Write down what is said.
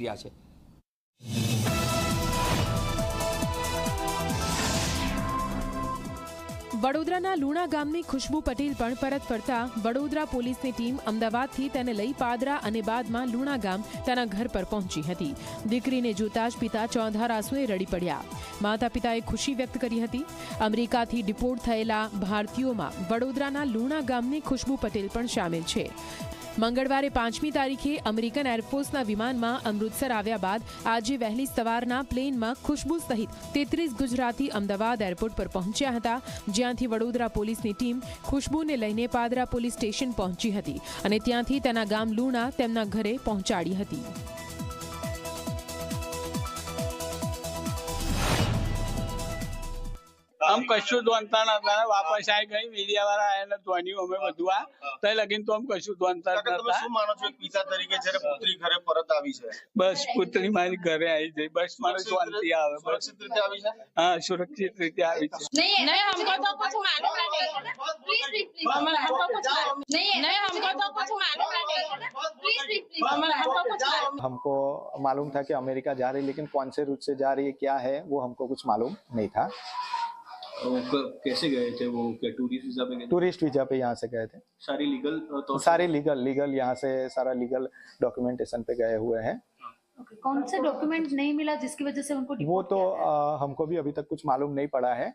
રહ્યા છે. વડોદરાના લુણા ગામની ખુશ્બુ પટેલ પણ પરત ફરતા વડોદરા પોલીસની ટીમ અમદાવાદથી તેને લઈ પાદરા અને બાદમાં લુણા ગામ તેના ઘર પર પહોંચી હતી. દીકરીને જોતા જ પિતા ચોંધાર આંસુએ રડી પડ્યા. માતા પિતાએ ખુશી વ્યક્ત કરી હતી. અમેરિકાથી ડિપોર્ટ થયેલા ભારતીયોમાં વડોદરાના લુણા ગામની ખુશ્બુ પટેલ પણ સામેલ છે. મંગળવારે પાંચમી તારીખે અમેરિકન એરફોર્સના વિમાનમાં અમૃતસર આવ્યા બાદ આજે વહેલી સવારના પ્લેનમાં ખુશ્બુ સહિત તેત્રીસ ગુજરાતી અમદાવાદ એરપોર્ટ પર પહોંચ્યા હતા, જ્યાંથી વડોદરા પોલીસની ટીમ ખુશ્બુને લઈને પાદરા પોલીસ સ્ટેશન પહોંચી હતી અને ત્યાંથી તેના ગામ લુણા તેમના ઘરે પહોંચાડી હતી. આમ કશું ધોનતા નતા વાપસ આવી ગઈ મીડિયા વાળા આયા ને ધોન્યું અમે બધું આ તઈ લગીન તો આમ કશું ધોનતા જ કાકા, તમે નતા શું માનો છો એક પિતા તરીકે જ્યારે પુત્રી ઘરે પરત આવી છે બસ પુત્રી મારી ઘરે આવી જઈ બસ મને શાંતિ આવે બસ સુરક્ષિત રીતે આવી છે હા સુરક્ષિત રીતે આવી છે नहीं नहीं हमको तो कुछ मालूम नहीं प्लीज प्लीज प्लीज हमको कुछ मालूम नहीं नहीं हमको तो कुछ मालूम नहीं प्लीज प्लीज प्लीज हमको कुछ मालूम हमको मालूम था कि अमेरिका जा रही है लेकिन कौन से रूट से जा रही है क्या है वो हमको कुछ मालूम नहीं था वो क- कैसे गए थे वो? क्या टूरिस्ट वीज़ा पे गए टूरिस्ट वीज़ा पे यहाँ से गए थे। सारी लीगल तो सारे लीगल लीगल यहाँ से सारा लीगल डॉक्यूमेंटेशन पे गए हुए हैं। कौन से डॉक्यूमेंट नहीं मिला जिसकी वजह से उनको वो तो आ, हमको भी अभी तक कुछ मालूम नहीं पड़ा है।